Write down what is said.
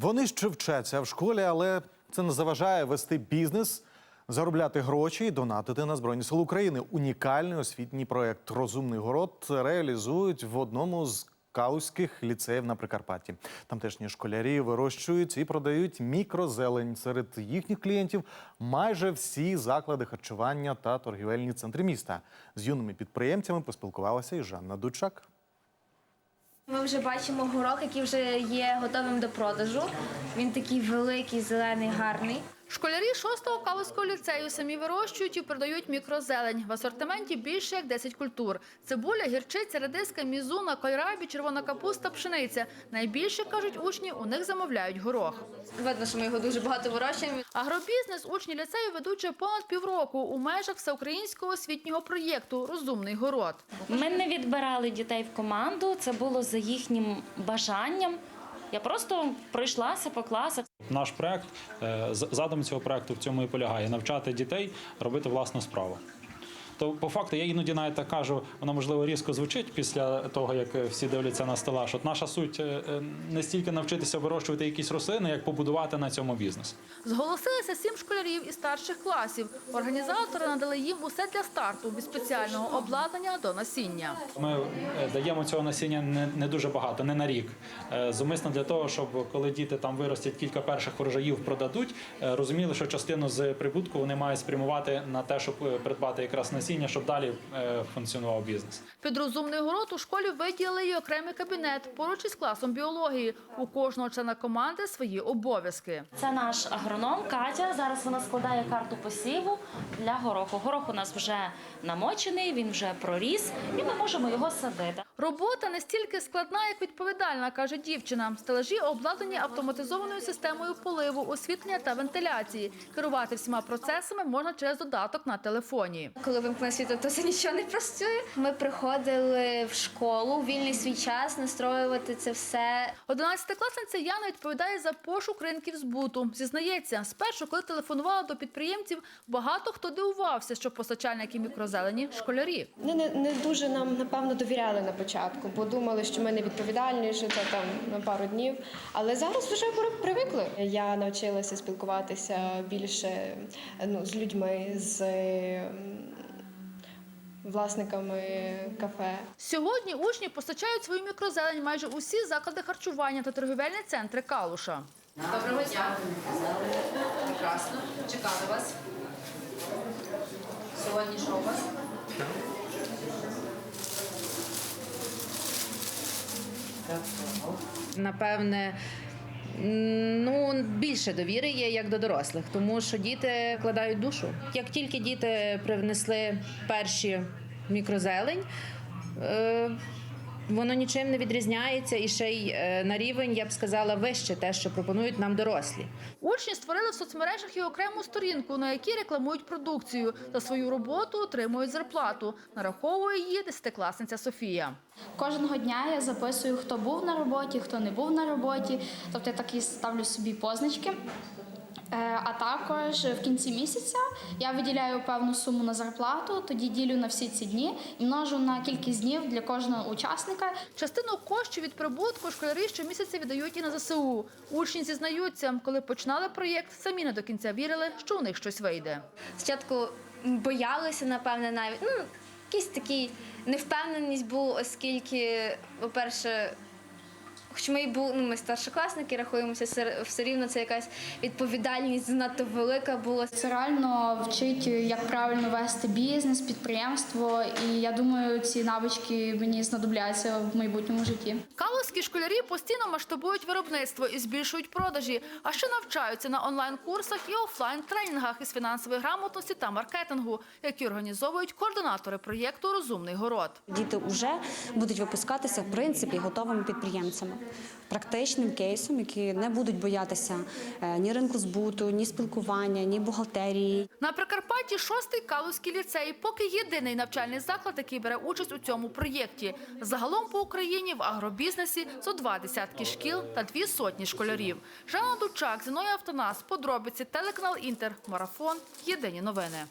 Вони ще вчаться в школі, але це не заважає вести бізнес, заробляти гроші і донатити на Збройні Сили України. Унікальний освітній проект Розумний город реалізують в одному з калузьких ліцеїв на Прикарпатті. Тамтешні школярі вирощують і продають мікрозелень. Серед їхніх клієнтів майже всі заклади харчування та торгівельні центри міста. З юними підприємцями поспілкувалася і Жанна Дучак. Ми вже бачимо горох, який вже є готовим до продажу. Він такий великий, зелений, гарний. Школярі 6-го Калузького ліцею самі вирощують і продають мікрозелень. В асортименті більше як 10 культур. Цибуля, гірчиця, редиска, мізуна, кольрабі, червона капуста, пшениця. Найбільше, кажуть учні, у них замовляють горох. Видно, що ми його дуже багато вирощуємо. Агробізнес учні ліцею ведуть вже понад півроку у межах всеукраїнського освітнього проєкту Розумний город. Ми не відбирали дітей в команду, це було за їхнім бажанням. Я просто пройшлася по класах. Наш проект е, задум цього проекту в цьому і полягає навчати дітей робити власну справу. То по факту я іноді навіть так кажу, воно можливо різко звучить після того, як е, всі дивляться на стелаж. От наша суть е, е, не стільки навчитися вирощувати якісь рослини, як побудувати на цьому бізнес. Зголосилися сім школярів із старших класів. Організатори надали їм усе для старту від спеціального обладнання до насіння. Ми даємо цього насіння не, не дуже багато, не на рік. Зумисно для того, щоб коли діти там виростять кілька перших врожаїв, продадуть, розуміли, що частину з прибутку вони мають спрямувати на те, щоб придбати якраз насіння, щоб далі е, функціонував бізнес. Під розумний город у школі виділили й окремий кабінет поруч із класом біології. У кожного члена команди свої обов'язки. Це наш агроном Катя. Зараз вона складає карту посіву для гороху. Горох у нас вже намочений, він вже проріс, і ми можемо його садити. Робота не стільки складна, як відповідальна, каже дівчина. Стелажі обладнані автоматизованою системою поливу, освітлення та вентиляції. Керувати всіма процесами можна через додаток на телефоні. Коли вимкне світло, то це нічого не працює. Ми приходили в школу в вільний свій час настроювати це все. Одинадцятикласниця Яна відповідає за пошук ринків збуту. Зізнається, спершу, коли телефонувала до підприємців, багато хто дивувався, що постачальники мікрозелені школярі. Не, не, не дуже нам напевно довіряли на початку, бо думали, що ми не відповідальні, що це там на пару днів. Але зараз вже при- привикли. Я навчилася спілкуватися більше ну, з людьми, з власниками кафе. Сьогодні учні постачають свою мікрозелень майже усі заклади харчування та торгівельні центри Калуша. Доброго дня. Прекрасно. Чекали вас. Сьогодні що у вас? напевне. Ну, більше довіри є як до дорослих, тому що діти вкладають душу. Як тільки діти привнесли перші мікрозелень, е, воно нічим не відрізняється і ще й е, на рівень, я б сказала, вище те, що пропонують нам дорослі. Учні створили в соцмережах і окрему сторінку, на якій рекламують продукцію. За свою роботу отримують зарплату. Нараховує її десятикласниця Софія. Кожного дня я записую, хто був на роботі, хто не був на роботі. Тобто я так і ставлю собі позначки. Е, А також в кінці місяця я виділяю певну суму на зарплату, тоді ділю на всі ці дні і множу на кількість днів для кожного учасника. Частину коштів від прибутку школярі щомісяця віддають і на ЗСУ. Учні зізнаються, коли починали проєкт, самі не до кінця вірили, що у них щось вийде. Спочатку боялися, напевне, навіть. Ну, якийсь такий невпевненість був, оскільки, по-перше, Хоч ми і були, ну, ми старшокласники, рахуємося, все рівно це якась відповідальність занадто велика була. Це реально вчить, як правильно вести бізнес, підприємство, і я думаю, ці навички мені знадобляться в майбутньому житті. Калузькі школярі постійно масштабують виробництво і збільшують продажі, а ще навчаються на онлайн-курсах і офлайн-тренінгах із фінансової грамотності та маркетингу, які організовують координатори проєкту Розумний город. Діти вже будуть випускатися в принципі готовими підприємцями, практичним кейсом, які не будуть боятися е, ні ринку збуту, ні спілкування, ні бухгалтерії. На Прикарпатті шостий Калузький ліцей, поки єдиний навчальний заклад, який бере участь у цьому проєкті. Загалом по Україні в агробізнесі зо два десятки шкіл та дві сотні школярів. Жанна Дучак, Зіноя Автонас, подробиці, телеканал Інтер, Марафон, Єдині новини.